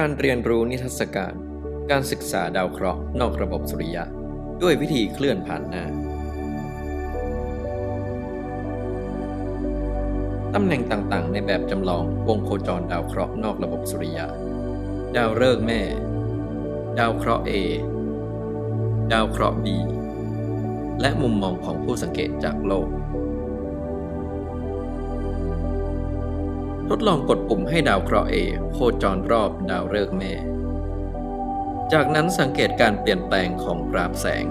การเรียนรู้นิทรรศการ การศึกษาดาวเคราะห์นอกระบบสุริยะ ด้วยวิธีเคลื่อนผ่านหน้า ตำแหน่งต่างๆ ในแบบจำลองวงโคจรดาวเคราะห์นอกระบบสุริยะ ดาวฤกษ์แม่ ดาวเคราะห์ A ดาวเคราะห์ B และมุมมองของผู้สังเกตจากโลก ทดลองกดปุ่มให้ดาวเคราะห์ A โคจรรอบดาวฤกษ์แม่ จากนั้นสังเกตการเปลี่ยนแปลงของกราฟแสง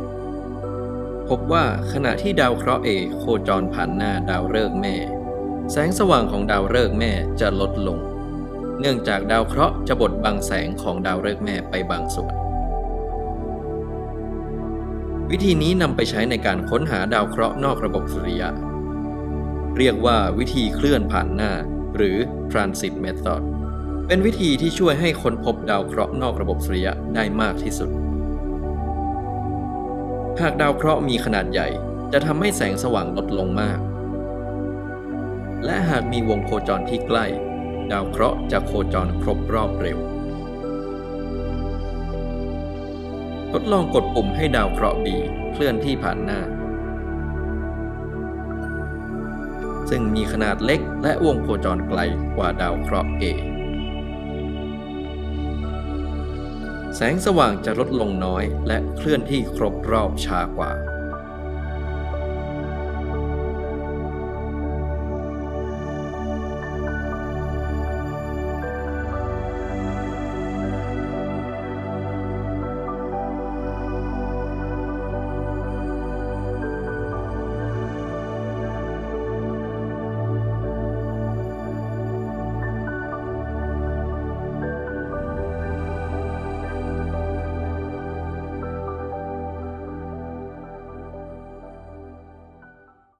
พบว่าขณะที่ดาวเคราะห์ A โคจรผ่านหน้าดาวฤกษ์แม่ แสงสว่างของดาวฤกษ์แม่จะลดลง เนื่องจากดาวเคราะห์จะบดบังแสงของดาวฤกษ์แม่ไปบางส่วน วิธีนี้นำไปใช้ในการค้นหาดาวเคราะห์นอกระบบสุริยะ เรียกว่าวิธีเคลื่อนผ่านหน้า หรือ transit method เป็นวิธีที่ช่วยให้คนพบดาวเคราะห์นอกระบบสุริยะได้มากที่สุด หากดาวเคราะห์มีขนาดใหญ่ จะทำให้แสงสว่างลดลงมาก และหากมีวงโคจรที่ใกล้ ดาวเคราะห์จะโคจรครบรอบเร็ว ทดลองกดปุ่มให้ดาวเคราะห์ B เคลื่อนที่ผ่านหน้า ซึ่งมีขนาดเล็กและวงโคจรไกลกว่าดาวเคราะห์ A แสงสว่างจะลดลงน้อยและเคลื่อนที่ครบรอบช้ากว่า